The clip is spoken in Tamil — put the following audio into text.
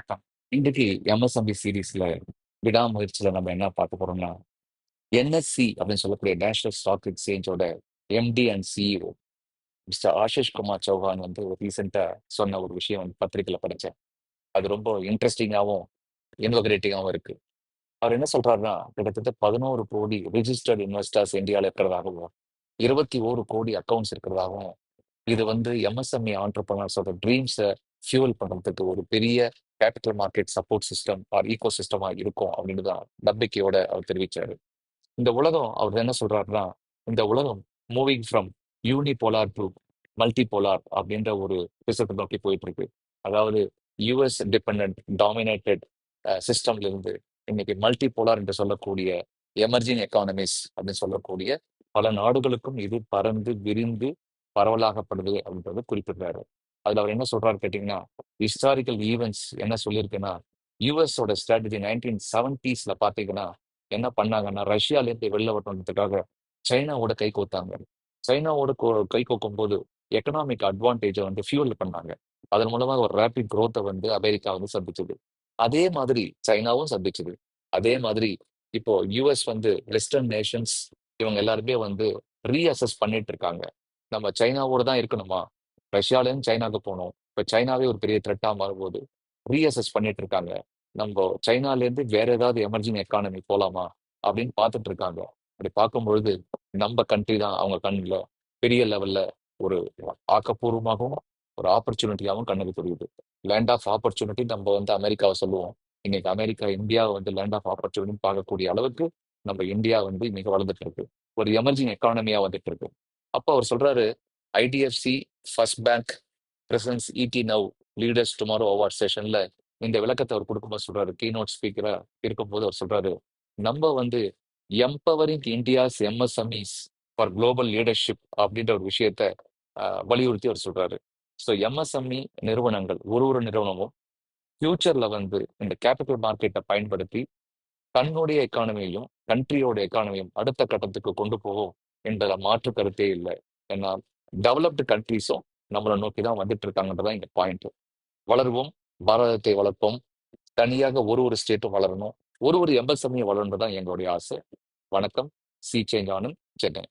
வணக்கம். இன்றைக்கு எம்எஸ்எம்பி சீரிஸ்ல விடாமுயற்சியில நம்ம என்ன பார்க்க போறோம்னா, என்எஸ்சி அப்படின்னு சொல்லக்கூடிய national stock எக்ஸ்சேஞ்சோட MD and CEO mister Ashish Kumar Chauhan வந்து ஒரு ரீசெண்டா சொன்ன ஒரு விஷயம் வந்து பத்திரிகையில படிச்சேன். அது ரொம்ப இன்ட்ரெஸ்டிங்காவும், இன்வகரேட்டிங்காவும் இருக்கு. அவர் என்ன சொல்றாருன்னா, கிட்டத்தட்ட 11 கோடி ரிஜிஸ்டர்ட் இன்வெஸ்டர்ஸ் இந்தியால இருக்கிறதாகவும், 21 கோடி அக்கவுண்ட்ஸ் இருக்கிறதாகவும், இது வந்து எம்எஸ்எம்இ ஆண்டர்பனர்ஸோட ட்ரீம்ஸை ஃபியூல் பண்றதுக்கு ஒரு பெரிய capital market support system or ego சிஸ்டமாக இருக்கும் அப்படின்னு தான் நம்பிக்கையோட அவர் தெரிவிச்சாரு. இந்த உலகம் அவர் என்ன சொல்றாருன்னா, இந்த உலகம் moving from unipolar to multipolar அப்படின்ற ஒரு விஷயத்தை நோக்கி போயிட்டு இருக்கு. அதாவது யூஎஸ் டிபெண்டன்ட் டாமினேட்டட் சிஸ்டம்ல இருந்து இன்னைக்கு மல்டிபோலார் என்று சொல்லக்கூடிய எமர்ஜிங் எக்கானமிஸ் அப்படின்னு சொல்லக்கூடிய பல நாடுகளுக்கும் இது பறந்து விரிந்து பரவலாகப்படுது அப்படின்றது குறிப்பிடுறாரு. அதுல அவர் என்ன சொல்றாரு கேட்டீங்கன்னா, ஹிஸ்டாரிக்கல் ஈவெண்ட்ஸ் என்ன சொல்லியிருக்குன்னா, யூஎஸோட ஸ்ட்ராட்டஜி 1970ஸ்ல பார்த்தீங்கன்னா, என்ன பண்ணாங்கன்னா, ரஷ்யால இருந்து வெளில வரணுன்றதுக்காக சைனாவோட கை கோத்தாங்க. சைனாவோட கோ கை கோக்கும்போது எக்கனாமிக் அட்வான்டேஜை வந்து ஃபியூல் பண்ணாங்க. அதன் மூலமா ஒரு ரேபிட் க்ரோத்தை வந்து அமெரிக்கா வந்து சந்திச்சது. அதே மாதிரி சைனாவும் சந்திச்சது. அதே மாதிரி இப்போ யூஎஸ் வந்து வெஸ்டர்ன் நேஷன்ஸ் இவங்க எல்லாருமே வந்து ரீஅசஸ் பண்ணிட்டு இருக்காங்க. நம்ம சைனாவோட தான் இருக்கணுமா? ரஷ்யாலேருந்து சைனாக்கு போனோம். இப்போ சைனாவே ஒரு பெரிய த்ரெட்டாக மாறும்போது ரீஅசஸ் பண்ணிட்டு இருக்காங்க. நம்ம சைனாலேருந்து வேற ஏதாவது எமர்ஜிங் எக்கானமி போகலாமா அப்படின்னு பார்த்துட்டு இருக்காங்க. அப்படி பார்க்கும்பொழுது நம்ம கண்ட்ரி தான் அவங்க கண்ணில் பெரிய லெவல்ல ஒரு ஆக்கப்பூர்வமாகவும், ஒரு ஆப்பர்ச்சுனிட்டியாகவும் கண்ணுக்கு தெரியுது. லேண்ட் ஆஃப் ஆப்பர்ச்சுனிட்டி நம்ம வந்து அமெரிக்காவை சொல்லுவோம். இன்னைக்கு அமெரிக்கா இந்தியாவை வந்து லேண்ட் ஆஃப் ஆப்பர்ச்சுனிட்டின்னு பார்க்கக்கூடிய அளவுக்கு நம்ம இந்தியா வந்து மிக வளர்ந்துட்டு இருக்கு. ஒரு எமர்ஜிங் எக்கானமியா வந்துட்டு இருக்கு. அப்போ அவர் சொல்றாரு, IDFC, first bank presents ET now leaders tomorrow award செஷன்ல இந்த விளக்கத்தை அவர் கொடுக்கும்போது சொல்றாரு. கீனோட் ஸ்பீக்கரா இருக்கும்போது அவர் சொல்றாரு, நம்ம வந்து empowering India's MSMEs for global leadership அப்படின்ற ஒரு விஷயத்த வலியுறுத்தி அவர் சொல்றாரு. ஸோ எம்எஸ்எம்இ நிறுவனங்கள் ஒரு ஒரு நிறுவனமும் ஃபியூச்சர்ல வந்து இந்த கேபிட்டல் மார்க்கெட்ட பயன்படுத்தி தன்னுடைய எக்கானமியையும், கண்ட்ரியோட எக்கானமியும் அடுத்த கட்டத்துக்கு கொண்டு போகும் என்ற மாற்று கருத்தே இல்லை ஏன்னா டெவலப்டு கண்ட்ரீஸும் நம்மளை நோக்கி தான் வந்துட்டு இருக்காங்கன்றதான் இங்க பாயிண்ட். வளருவோம், பாரதத்தை வளர்ப்போம். தனியாக ஒரு ஒரு ஸ்டேட்டும் வளரணும். ஒரு ஒரு எம்எஸ்எம்இ வளரணும் தான் எங்களுடைய ஆசை. வணக்கம். C change Anand, Chennai.